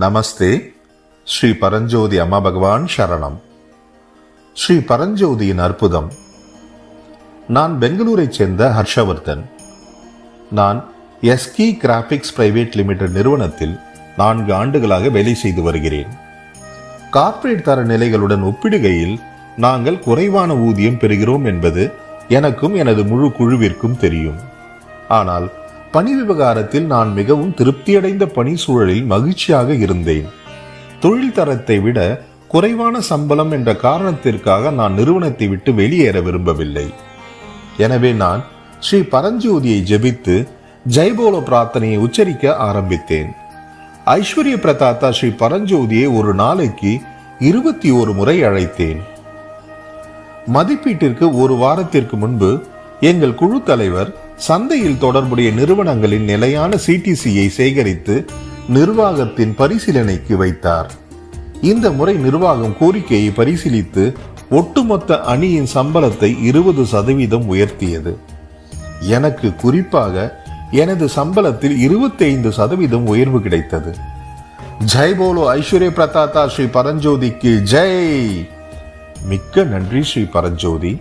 நமஸ்தே. ஸ்ரீ பரஞ்சோதி அம்மா பகவான் சரணம். ஸ்ரீ பரஞ்சோதியின் அற்புதம். நான் பெங்களூரைச் சேர்ந்த ஹர்ஷவர்தன். நான் எஸ்கி கிராபிக்ஸ் பிரைவேட் லிமிடெட் நிறுவனத்தில் நான்கு ஆண்டுகளாக வேலை செய்து வருகிறேன். கார்ப்பரேட் தர நிலைகளுடன் ஒப்பிடுகையில் நாங்கள் குறைவான ஊதியம் பெறுகிறோம் என்பது எனக்கும் எனது முழு குழுவிற்கும் தெரியும். ஆனால் பணி விவகாரத்தில் நான் மிகவும் திருப்தியடைந்த பணி சூழலில் மகிழ்ச்சியாக இருந்தேன். தொழில் தரத்தை விட குறைவான சம்பளம் என்ற காரணத்திற்காக நான் நிறுவனத்தை விட்டு வெளியேற விரும்பவில்லை. எனவே நான் ஸ்ரீ பரஞ்சோதியை ஜெபித்து ஜெய்போல பிரார்த்தனையை உச்சரிக்க ஆரம்பித்தேன். ஐஸ்வர்ய பிரதாத்தா ஸ்ரீ பரஞ்சோதியை ஒரு நாளைக்கு இருபத்தி ஒரு முறை அழைத்தேன். மதிப்பீட்டிற்கு ஒரு வாரத்திற்கு முன்பு எங்கள் குழு தலைவர் சந்தையில் தொடர்புடைய நிறுவனங்களின் நிலையான சிடிசியை சேகரித்து நிர்வாகத்தின் பரிசீலனைக்கு வைத்தார். இந்த முறை நிர்வாகம் கோரிக்கையை பரிசீலித்து ஒட்டுமொத்த அணியின் சம்பளத்தை இருபது சதவீதம் உயர்த்தியது. எனக்கு குறிப்பாக எனது சம்பளத்தில் 25% சதவீதம் உயர்வு கிடைத்தது. ஜெய் போலோ ஐஸ்வர்ய பிரதாத்தா ஸ்ரீ பரஞ்சோதிக்கு ஜெய்! மிக்க நன்றி ஸ்ரீ பரஞ்சோதி.